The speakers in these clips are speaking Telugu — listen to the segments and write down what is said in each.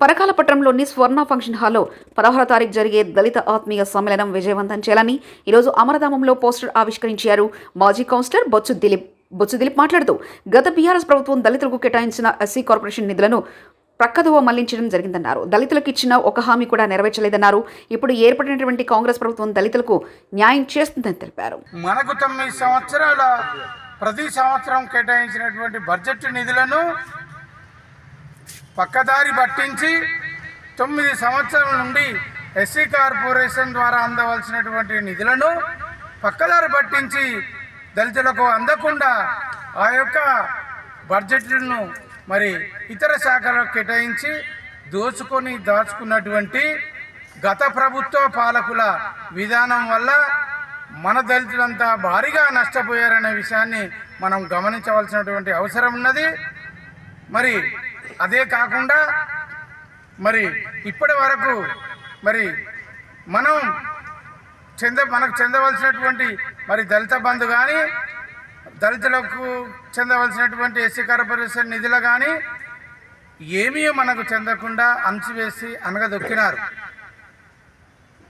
పరకాలపట్నంలోని స్వర్ణ ఫంక్షన్ హాల్లో పదహారో తారీఖు జరిగే దళిత ఆత్మీయ సమ్మేళనం విజయవంతం చేయాలని ఈరోజు అమరధామంలో పోస్టర్ ఆవిష్కరించారు మాజీ కౌన్సిలర్ బొత్సు దిలీప్. బొత్సు దిలీప్ మాట్లాడుతూ గత బీఆర్ఎస్ ప్రభుత్వం దళితులకు కేటాయించిన ఎస్సీ కార్పొరేషన్ నిధులను ప్రక్కదోవ మళ్ళించడం జరిగిందన్నారు. దళితులకు ఇచ్చిన ఒక హామీ కూడా నెరవేర్చలేదన్నారు. ఇప్పుడు ఏర్పడినటువంటి కాంగ్రెస్ ప్రభుత్వం దళితులకు న్యాయం చేస్తుందని తెలిపారు. మనకు తొమ్మిది సంవత్సరాల ప్రతి సంవత్సరం కేటాయించినటువంటి బడ్జెట్ నిధులను పక్కదారి పట్టించి తొమ్మిది సంవత్సరాల నుండి ఎస్సీ కార్పొరేషన్ ద్వారా అందవలసినటువంటి నిధులను పక్కదారి పట్టించి దళితులకు అందకుండా ఆ యొక్క బడ్జెట్లను మరి ఇతర శాఖలకు కేటాయించి దోచుకొని దాచుకున్నటువంటి గత ప్రభుత్వ పాలకుల విధానం వల్ల మన దళితులంతా భారీగా నష్టపోయారనే విషయాన్ని మనం గమనించవలసినటువంటి అవసరం ఉన్నది. మరి అదే కాకుండా మరి ఇప్పటి వరకు మరి మనం చెంద మనకు చెందవలసినటువంటి మరి దళిత బంధు కానీ దళితులకు చెందవలసినటువంటి ఎస్సీ కార్పొరేషన్ నిధులు కానీ ఏమీ మనకు చెందకుండా అంచివేసి అనగదొక్కినారు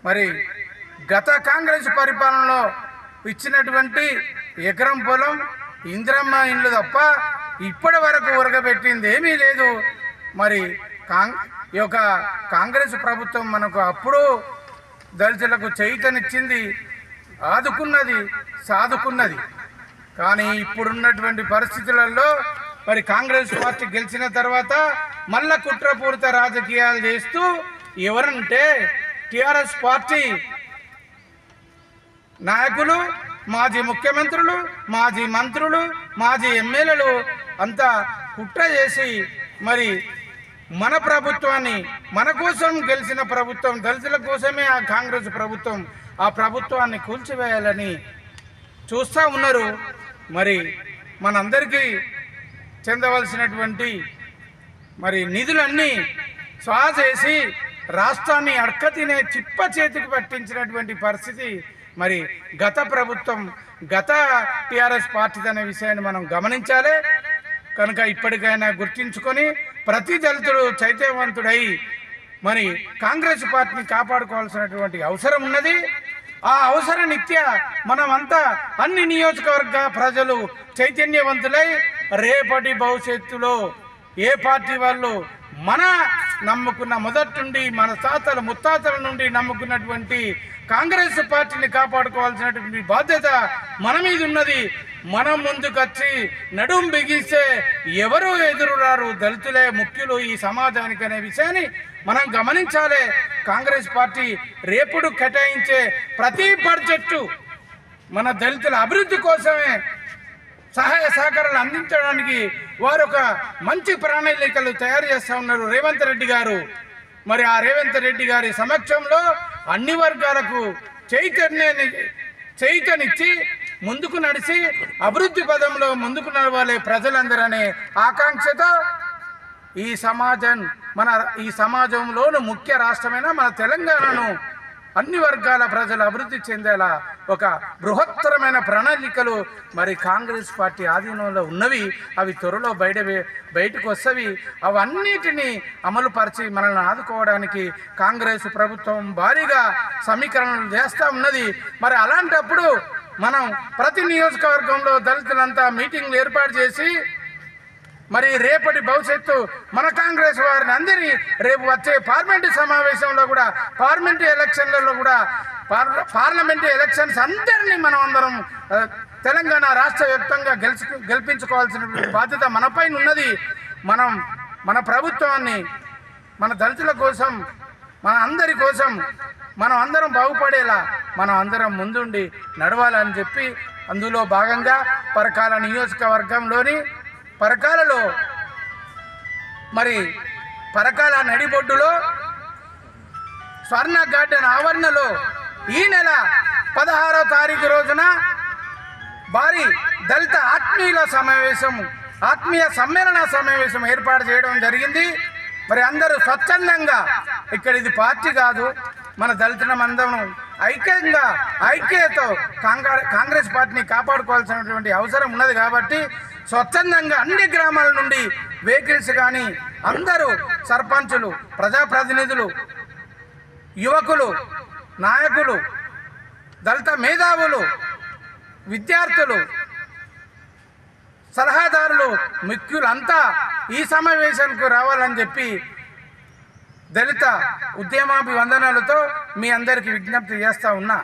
మరి గత కాంగ్రెస్ పరిపాలనలో ఇచ్చినటువంటి ఎకరం పొలం ఇందిరమ్మ ఇండ్లు తప్ప ఇప్పటి వరకు ఉరగబెట్టింది ఏమీ లేదు. మరి కాంగ్ ఈ యొక్క కాంగ్రెస్ ప్రభుత్వం మనకు అప్పుడు దళితులకు చేయితనిచ్చింది. ఆదుకున్నది సాదుకున్నది. కానీ ఇప్పుడున్నటువంటి పరిస్థితులలో మరి కాంగ్రెస్ పార్టీ గెలిచిన తర్వాత మళ్ళా కుట్రపూరిత రాజకీయాలు చేస్తూ ఎవరంటే టిఆర్ఎస్ పార్టీ నాయకులు మాజీ ముఖ్యమంత్రులు మాజీ మంత్రులు మాజీ ఎమ్మెల్యేలు అంతా కుట్ర చేసి మరి మన ప్రభుత్వాన్ని మన కోసం గెలిచిన ప్రభుత్వం దళితుల కోసమే ఆ కాంగ్రెస్ ప్రభుత్వం ఆ ప్రభుత్వాన్ని కూల్చివేయాలని చూస్తూ ఉన్నారు. మరి మనందరికీ చెందవలసినటువంటి మరి నిధులన్నీ స్వా చేసి రాష్ట్రాన్ని అడకతినే చిప్ప చేతికి పట్టించినటువంటి పరిస్థితి మరి గత ప్రభుత్వం గత టిఆర్ఎస్ పార్టీ అనే విషయాన్ని మనం గమనించాలి. కనుక ఇప్పటికైనా గుర్తించుకొని ప్రతి దళితుడు చైతన్యవంతుడై మరి కాంగ్రెస్ పార్టీని కాపాడుకోవాల్సినటువంటి అవసరం ఉన్నది. ఆ అవసర నిత్య మనమంతా అన్ని నియోజకవర్గ ప్రజలు చైతన్యవంతులై రేపటి భవిష్యత్తులో ఏ పార్టీ వాళ్ళు మన నమ్ముకున్న మొదటి నుండి మన తాతల ముత్తాతల నుండి నమ్ముకున్నటువంటి కాంగ్రెస్ పార్టీని కాపాడుకోవాల్సినటువంటి బాధ్యత మన మీద ఉన్నది. మనం ముందుకొచ్చి నడుం బిగిస్తే ఎవరు ఎదురురారు దళితులే ముఖ్యులు ఈ సమాజానికి అనే విషయాన్ని మనం గమనించాలి. కాంగ్రెస్ పార్టీ రేపుడు కేటాయించే ప్రతి బడ్జెట్టు మన దళితుల అభివృద్ధి కోసమే సహాయ సహకారాలు అందించడానికి వారు ఒక మంచి ప్రణాళికలు తయారు చేస్తూ ఉన్నారు రేవంత్ రెడ్డి గారు. మరి ఆ రేవంత్ రెడ్డి గారి సమక్షంలో అన్ని వర్గాలకు చైతన్యాన్ని చైతన్యనిచ్చి ముందుకు నడిచి అభివృద్ధి పదంలో ముందుకు నడవాలి ప్రజలందరనే ఆకాంక్షతో ఈ సమాజం మన ఈ సమాజంలోను ముఖ్య రాష్ట్రమైన మన తెలంగాణను అన్ని వర్గాల ప్రజలు అభివృద్ధి చెందేలా ఒక బృహత్తరమైన ప్రణాళికలు మరి కాంగ్రెస్ పార్టీ ఆధీనంలో ఉన్నవి అవి త్వరలో బయట బయటకు వస్తవి. అవన్నిటినీ అమలుపరిచి మనల్ని ఆదుకోవడానికి కాంగ్రెస్ ప్రభుత్వం భారీగా సమీకరణలు చేస్తూ ఉన్నది. మరి అలాంటప్పుడు మనం ప్రతి నియోజకవర్గంలో దళితులంతా మీటింగ్లు ఏర్పాటు చేసి మరి రేపటి భవిష్యత్తు మన కాంగ్రెస్ వారిని అందరినీ రేపు వచ్చే పార్లమెంటు సమావేశంలో కూడా పార్లమెంటు ఎలక్షన్లలో కూడా పార్ల పార్లమెంటు ఎలక్షన్స్ అందరినీ మనం అందరం తెలంగాణ రాష్ట్ర వ్యాప్తంగా గెలుచు గెలిపించుకోవాల్సినటువంటి బాధ్యత మనపైన ఉన్నది. మనం మన ప్రభుత్వాన్ని మన దళితుల కోసం మన అందరి కోసం మనం అందరం బాగుపడేలా మనం అందరం ముందుండి నడవాలని చెప్పి అందులో భాగంగా పరకాల నియోజకవర్గంలోని పరకాలలో మరి పరకాల నడిబొడ్డులో స్వర్ణ గార్డెన్ ఆవరణలో ఈ నెల పదహారో తారీఖు రోజున భారీ దళిత ఆత్మీయుల సమావేశం ఆత్మీయ సమ్మేళన సమావేశం ఏర్పాటు చేయడం జరిగింది. మరి అందరూ స్వచ్ఛందంగా ఇక్కడ ఇది పార్టీ కాదు మన దళితుల అందరం ఐక్యంగా ఐక్యతో కాంగ్రెస్ కాంగ్రెస్ పార్టీని కాపాడుకోవాల్సినటువంటి అవసరం ఉన్నది కాబట్టి స్వచ్ఛందంగా అన్ని గ్రామాల నుండి వెహికల్స్ కానీ అందరూ సర్పంచులు ప్రజాప్రతినిధులు యువకులు నాయకులు దళిత మేధావులు విద్యార్థులు సలహాదారులు మిక్కులంతా ఈ సమావేశానికి రావాలని చెప్పి దళిత ఉద్యమాభివందనాలతో మీ అందరికీ విజ్ఞప్తి చేస్తా ఉన్నా.